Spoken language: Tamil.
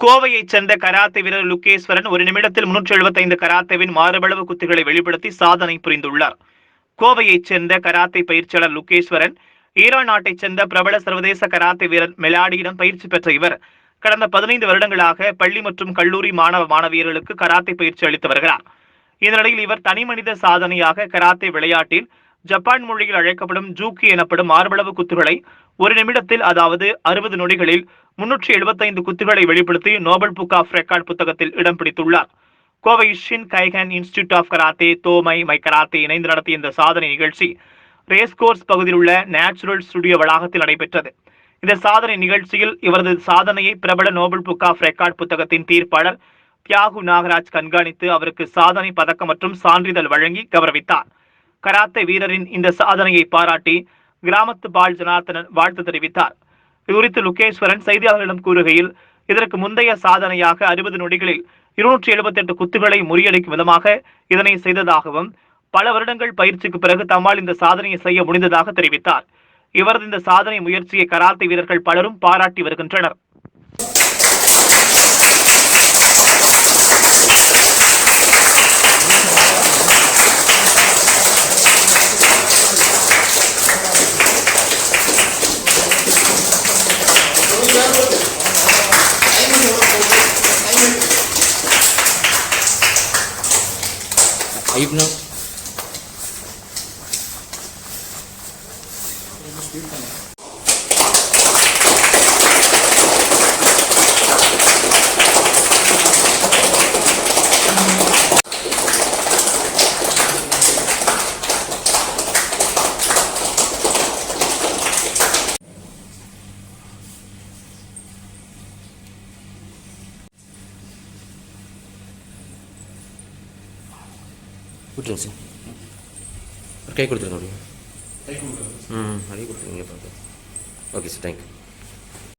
கோவையைச் சேர்ந்த கராத்தே வீரர் லுகேஸ்வரன் ஒரு நிமிடத்தில் முன்னூற்றி எழுபத்தைந்து கராத்தேவின் மாறுபளவு குத்துகளை வெளிப்படுத்தி சாதனை புரிந்துள்ளார். கோவையைச் சேர்ந்த கராத்தே பயிற்சியாளர் லுகேஸ்வரன் ஈரான் நாட்டைச் சேர்ந்த பிரபல சர்வதேச கராத்தே வீரர் மெலாடியிடம் பயிற்சி பெற்ற இவர். கடந்த பதினைந்து வருடங்களாக பள்ளி மற்றும் கல்லூரி மாணவ மாணவியர்களுக்கு கராத்தே பயிற்சி அளித்து வருகிறார். இதனிடையில் இவர் தனிமனித சாதனையாக கராத்தே விளையாட்டில் ஜப்பான் மொழியில் அழைக்கப்படும் ஜூக்கி எனப்படும் மார்பளவு குத்துகளை ஒரு நிமிடத்தில் அதாவது அறுபது நொடிகளில் முன்னூற்றி எழுபத்தைந்து குத்துகளை வெளிப்படுத்தி நோபல் புக் ஆஃப் ரெக்கார்ட் புத்தகத்தில் இடம் பிடித்துள்ளார். Kovai Shin Kaikan institute of karate Thomai மை கராத்தே இணைந்து நடத்திய இந்த சாதனை நிகழ்ச்சி ரேஸ் கோர்ஸ் பகுதியில் உள்ள நேச்சுரல் ஸ்டுடியோ வளாகத்தில் நடைபெற்றது. இந்த சாதனை நிகழ்ச்சியில் இவரது சாதனையை பிரபல நோபல் புக் ஆஃப் ரெக்கார்ட் புத்தகத்தின் தீர்ப்பாளர் தியாகு நாகராஜ் கண்காணித்து அவருக்கு சாதனை பதக்கம் மற்றும் சான்றிதழ் வழங்கி கௌரவித்தார். கராத்தே வீரரின் இந்த சாதனையை பாராட்டி கிராமத்து பால் ஜனார்த்தனன் வாழ்த்து தெரிவித்தார். இது குறித்து லுகேஸ்வரன் செய்தியாளர்களிடம் கூறுகையில் இதற்கு முந்தைய சாதனையாக அறுபது நொடிகளில் இருநூற்றி எழுபத்தி எட்டு குத்துகளை முறியடிக்கும் விதமாக இதனை செய்ததாகவும் பல வருடங்கள் பயிற்சிக்கு பிறகு தம்மால் இந்த சாதனையை செய்ய முடிந்ததாக தெரிவித்தார். இவரது இந்த சாதனை முயற்சியை கராத்தே வீரர்கள் பலரும் பாராட்டி வருகின்றனர். Even up. விட்டுருங்க சார் ஒரு கை கொடுத்துருங்க அப்படியே. ம் அப்படியே கொடுத்துருங்க ஓகே சார் தேங்க்யூ